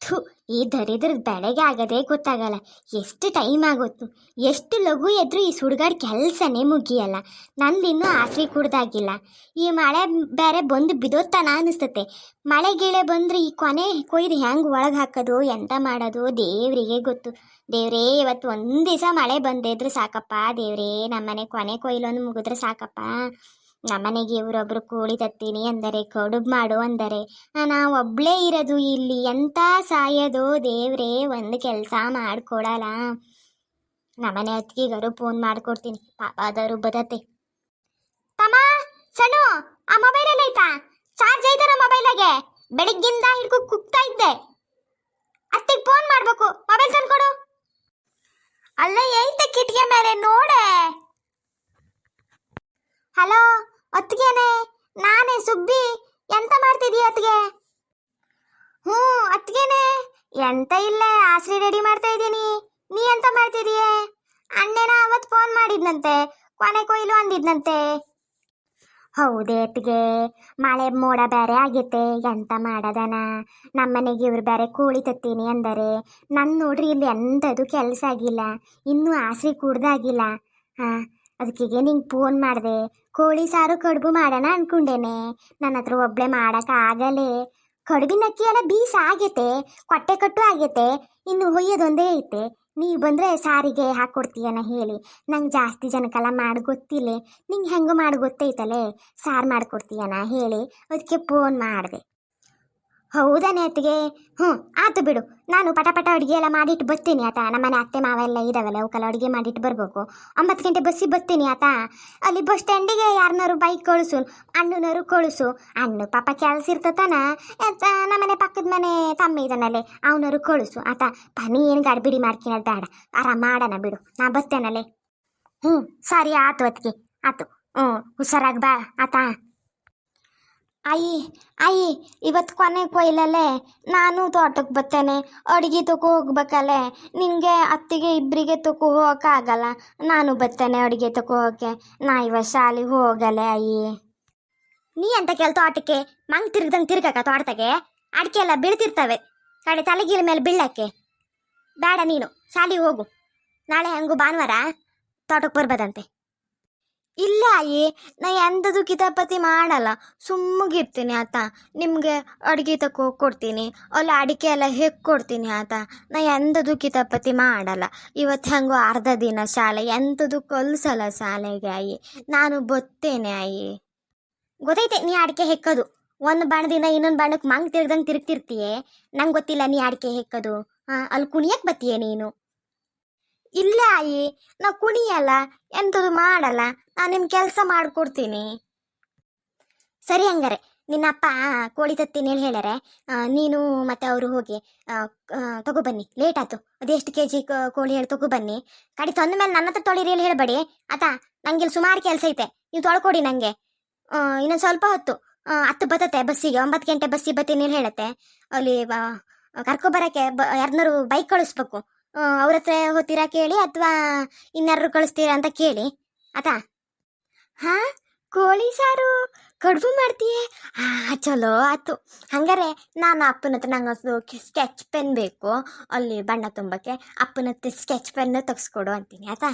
ಥು, ಈ ದರಿದ್ರದ ಬೆಳಗ್ಗೆ ಆಗದೆ ಗೊತ್ತಾಗಲ್ಲ. ಎಷ್ಟು ಟೈಮ್ ಆಗೋತ್ತು. ಎಷ್ಟು ಲಘು ಎದ್ರು ಈ ಸುಡ್ಗಾಡ್ ಕೆಲಸನೇ ಮುಗಿಯಲ್ಲ. ನಂದಿನ್ನೂ ಆಸರೆ ಕುಡ್ದಾಗಿಲ್ಲ. ಈ ಮಳೆ ಬೇರೆ ಬಂದು ಬಿದೋತ್ತಾನ ಅನಿಸ್ತತೆ. ಮಳೆ ಗಿಳೆ ಬಂದ್ರೆ ಈ ಕೊನೆ ಕೊಯ್ದು ಹೆಂಗೆ ಒಳಗೆ ಹಾಕೋದು, ಎಂತ ಮಾಡೋದು ದೇವರಿಗೆ ಗೊತ್ತು. ದೇವ್ರೇ, ಇವತ್ತು ಒಂದು ದಿವಸ ಮಳೆ ಬಂದಿದ್ರು ಸಾಕಪ್ಪ. ದೇವ್ರೇ, ನಮ್ಮನೆ ಕೊನೆ ಕೊಯ್ಲೊಂದು ಮುಗಿದ್ರೆ ಸಾಕಪ್ಪ. ನಮ್ಮನೆಗೆ ಇವರೊಬ್ಬರು ಕೂಳಿ ತತ್ತೀನಿ ಅಂದರೆ, ಕಡುಬು ಮಾಡು ಅಂದರೆ ನಾ ಒಬ್ಬಳೇ ಇರೋದು ಇಲ್ಲಿ, ಎಂತ ಸಾಯೋದು ದೇವ್ರೇ, ಒಂದು ಕೆಲಸ ಮಾಡಿಕೊಡಲ್ಲ. ನಮ್ಮನೆ ಅತ್ತಿಗೆಗಾರು ಫೋನ್ ಮಾಡ್ಕೊಡ್ತೀನಿ ಪಾಪ ಅದಾರು ಬದತ್ತೆ ತಮ್ಮ, ಸಣ್ಣು, ಆ ಮೊಬೈಲ್ ಐತಾ ಚಾರ್ಜ್ ಐತನ ಮೊಬೈಲಾಗೆ ಬೆಳಿಗ್ಗಿಂದ ಹಿಡ್ಕೊ ಕುಗ್ತಾ ಇದ್ದೆ. ಅತ್ತಿಗೆ ಫೋನ್ ಮಾಡಬೇಕು ಮೊಬೈಲ್ ತಂದ್ಕೊಡು. ಅಲ್ಲ ಐತೆ ಕಿಟಕಿ ಮೇಲೆ, ನೋಡೆ. ಹಲೋ ಅತ್ತಿಗೆನೆ, ನಾನೇ ಸುಬ್ಬಿ, ಎಂತ ಮಾಡ್ತಿದೀಯ ಅತ್ತಿಗೆ? ಹ್ಞೂ, ಅತ್ತಿಗೆನೆ, ಎಂತ ಇಲ್ಲ ಆಸ್ರಿ ರೆಡಿ ಮಾಡ್ತಾ ಇದ್ದೀನಿ. ನೀ ಎಂತ ಮಾಡ್ತಿದೀಯ? ಅಣ್ಣನ ಅವತ್ತು ಫೋನ್ ಮಾಡಿದ್ನಂತೆ, ಕೊನೆ ಕೊಯ್ಲು ಅಂದಿದ್ನಂತೆ. ಹೌದೇ ಅತ್ತಿಗೆ, ಮಳೆ ಮೋಡ ಬೇರೆ ಆಗೈತೆ ಎಂತ ಮಾಡದನ? ನಮ್ಮನೆಗೆ ಇವ್ರು ಬೇರೆ ಕೂಳಿ ತತ್ತೀನಿ ಅಂದರೆ ನನ್ನ ನೋಡ್ರಿ ಇಲ್ಲಿ ಎಂಥದ್ದು ಕೆಲಸ ಆಗಿಲ್ಲ, ಇನ್ನೂ ಆಸರಿ ಕುಡ್ದಾಗಿಲ್ಲ. ಹಾಂ ಅದಕ್ಕೆ ನಿಂಗೆ ಫೋನ್ ಮಾಡಿದೆ? ಕೋಳಿ ಸಾರು ಕಡುಬು ಮಾಡೋಣ ಅನ್ಕೊಂಡೇನೆ. ನನ್ನ ಹತ್ರ ಒಬ್ಬಳೆ ಮಾಡೋಕೆ ಆಗಲೇ. ಕಡುಬಿನ ಅಕ್ಕಿ ಎಲ್ಲ ಬೀಸ ಆಗೈತೆ, ಕೊಟ್ಟೆ ಕಟ್ಟು ಆಗೈತೆ, ಇನ್ನು ಹೊಯ್ಯೋದೊಂದೇ ಐತೆ. ನೀವು ಬಂದರೆ ಸಾರಿಗೆ ಹಾಕ್ಕೊಡ್ತೀಯನ ಹೇಳಿ. ನಂಗೆ ಜಾಸ್ತಿ ಜನಕ್ಕೆಲ್ಲ ಮಾಡಿ ಗೊತ್ತಿಲ್ಲ. ನಿಂಗೆ ಹೆಂಗೆ ಮಾಡಿ ಗೊತ್ತೈತಲೇ. ಸಾರು ಮಾಡಿಕೊಡ್ತೀಯನ ಹೇಳಿ. ಅದಕ್ಕೆ ಫೋನ್ ಮಾಡಿದೆ. ಹೌದಾನೆ ಅತ್ತಿಗೆ ಹ್ಞೂ ಆತು ಬಿಡು. ನಾನು ಪಟ ಪಟ ಅಡುಗೆ ಎಲ್ಲ ಮಾಡಿಟ್ಟು ಬರ್ತೀನಿ ಆತ. ನಮ್ಮನೆ ಅತ್ತೆ ಮಾವ ಎಲ್ಲ ಇದಾವಲ್ಲ ಅವಕ್ಕೆಲ್ಲ ಅಡುಗೆ ಮಾಡಿಟ್ಟು ಬರಬೇಕು. ಒಂಬತ್ತು ಗಂಟೆ ಬಸ್ಸಿಗೆ ಬರ್ತೀನಿ ಆತ. ಅಲ್ಲಿ ಬಸ್ ಸ್ಟ್ಯಾಂಡಿಗೆ ಯಾರನ್ನಾರು ಬೈಕ್ ಕಳಿಸು, ಅಣ್ಣನವರು ಕಳಿಸು. ಅಣ್ಣ ಪಾಪ ಕೆಲಸ ಇರ್ತತಾನ ನಮ್ಮ ನಮ್ಮನೆ ಪಕ್ಕದ ಮನೆ ತಮ್ಮ ಇದನ್ನಲ್ಲೇ ಅವನವರು ಕಳಿಸು. ಆತ ಪನಿ ಏನು ಗಡ್ಬಿಡಿ ಮಾಡ್ಕಿನದು ಬೇಡ. ಆರಾಮ ಮಾಡೋಣ ಬಿಡು. ನಾ ಬರ್ತೇನಲ್ಲೇ. ಹ್ಞೂ ಸರಿ ಆತು ಅತ್ತಿಗೆ ಆತು. ಹ್ಞೂ ಹುಷಾರಾಗಿ ಬಾ ಆತ. ಅಯ್ಯಿ ಅಯ್ಯಿ ಇವತ್ತು ಕೊನೆ ಕೊಯ್ಲಲ್ಲೇ? ನಾನು ತೋಟಕ್ಕೆ ಬರ್ತೇನೆ ಅಡುಗೆ ತಗೋ ಹೋಗ್ಬೇಕಲ್ಲೇ? ನಿನಗೆ ಅತ್ತಿಗೆ ಇಬ್ಬರಿಗೆ ತಗೋ ಹೋಗೋಕ್ಕಾಗಲ್ಲ ನಾನು ಬರ್ತೇನೆ ಅಡುಗೆ ತಗೋ ಹೋಗಕ್ಕೆ. ನಾ ಇವತ್ತು ಶಾಲೆಗೆ ಹೋಗಲೆ ಅಯ್ಯಿ ನೀ ಅಂತ ಕೇಳ ತೋಟಕ್ಕೆ ಮಂಗ್ ತಿರ್ಗದಂಗೆ ತಿರ್ಗಕ್ಕ ತೋಟದಾಗೆ? ಅಡಿಕೆ ಎಲ್ಲ ಬೀಳ್ತಿರ್ತವೆ. ಕಡೆ ತಲೆಗೀಲ ಮೇಲೆ ಬೀಳಕ್ಕೆ ಬೇಡ ನೀನು, ಶಾಲೆಗೆ ಹೋಗು. ನಾಳೆ ಹಂಗು ಭಾನುವಾರ ತೋಟಕ್ಕೆ ಬರ್ಬೋದಂತೆ. ಇಲ್ಲ ಅಯ್ಯಿ, ನಾ ಎಂಥದ್ದು ಕಿತಾಪತಿ ಮಾಡಲ್ಲ. ಸುಮ್ಮಗಿರ್ತೀನಿ ಆತ. ನಿಮಗೆ ಅಡುಗೆ ತಕೋ ಕೊಡ್ತೀನಿ. ಅಲ್ಲಿ ಅಡಿಕೆ ಎಲ್ಲ ಹೆಕ್ ಕೊಡ್ತೀನಿ ಆತ. ನಾ ಎಂದದು ಕಿತಾಪತಿ ಮಾಡಲ್ಲ. ಇವತ್ತು ಹೆಂಗೋ ಅರ್ಧ ದಿನ ಶಾಲೆ ಎಂಥದ್ದು ಕಲ್ಸಲ್ಲ ಶಾಲೆಗೆ ಅಯ್ಯಿ. ನಾನು ಬತ್ತೇನೆ ಅಯ್ಯಿ. ಗೊತ್ತೈತೆ, ನೀ ಅಡಿಕೆ ಹೆಕ್ಕದು. ಒಂದು ಬಾಣದಿಂದ ಇನ್ನೊಂದು ಬಾಣಕ್ಕೆ ಮಂಗ್ ತಿರ್ಗ್ದಂಗೆ ತಿರುಗ್ತಿರ್ತೀಯೇ. ನಂಗೆ ಗೊತ್ತಿಲ್ಲ ನೀ ಅಡಿಕೆ ಹೆಕ್ಕದು. ಹಾಂ ಅಲ್ಲಿ ಕುಣಿಯಕ್ಕೆ ಬತ್ತೀಯ ನೀನು? ಇಲ್ಲ ಆಯಿ ನಾ ಕುಣಿಯಲ್ಲ ಎಂಥದ್ದು ಮಾಡಲ್ಲ, ನಾನು ನಿಮ್ಮ ಕೆಲಸ ಮಾಡಿಕೊಡ್ತೀನಿ. ಸರಿ ಹಂಗಾರೆ, ನಿನ್ನ ಅಪ್ಪ ಕೋಳಿ ತತ್ತೀನಿ ಹೇಳಿ ಹೇಳ್ಯಾರೆ. ನೀನು ಮತ್ತೆ ಅವರು ಹೋಗಿ ತಗೋ ಬನ್ನಿ ತಗೊಬನ್ನಿ ಲೇಟ್ ಆಯ್ತು ಅದೆಷ್ಟು ಕೆ ಜಿ ಕೋಳಿ ಹೇಳಿ ತಗೊಬನ್ನಿ ಕಡಿ ತಂದ ಮೇಲೆ ನನ್ನ ಹತ್ರ ತೊಳಿರಿ ಹೇಳಿ ಹೇಳಬೇಡಿ. ಆತಾ, ನಂಗೆ ಇಲ್ಲಿ ಸುಮಾರು ಕೆಲಸ ಐತೆ, ನೀವು ತೊಳ್ಕೊಡಿ ನನಗೆ ಇನ್ನೊಂದು ಸ್ವಲ್ಪ ಹೊತ್ತು. ಹತ್ತು ಬತ್ತತೆ ಬಸ್ಸಿಗೆ, ಒಂಬತ್ತು ಗಂಟೆ ಬಸ್ಸಿಗೆ ಬತ್ತೀನಿ ಹೇಳಿ ಹೇಳತ್ತೆ ಅಲ್ಲಿ ಕರ್ಕೊಬರಕ್ಕೆ ಬ ಯಾರನ್ನಾರು ಬೈಕ್ ಕಳಿಸ್ಬೇಕು. ಅವ್ರ ಹತ್ರ ಹೋಗ್ತೀರಾ ಕೇಳಿ ಅಥವಾ ಇನ್ಯಾರು ಕಳಿಸ್ತೀರಾ ಅಂತ ಕೇಳಿ ಆತಾ ಹಾ, ಕೋಳಿ ಸಾರು ಕಡುಬು ಮಾಡ್ತೀಯೇ? ಹಾ ಚಲೋ ಆಯ್ತು. ಹಂಗಾರೆ ನಾನು ಅಪ್ಪನ ಹತ್ರ ನಂಗೆ ಸ್ಕೆಚ್ ಪೆನ್ ಬೇಕು, ಅಲ್ಲಿ ಬಣ್ಣ ತುಂಬಕ್ಕೆ ಅಪ್ಪನ ಹತ್ರ ಸ್ಕೆಚ್ ಪೆನ್ ತೆಗೆಸ್ಕೊಡು ಅಂತೀನಿ, ಆಯ್ತಾ?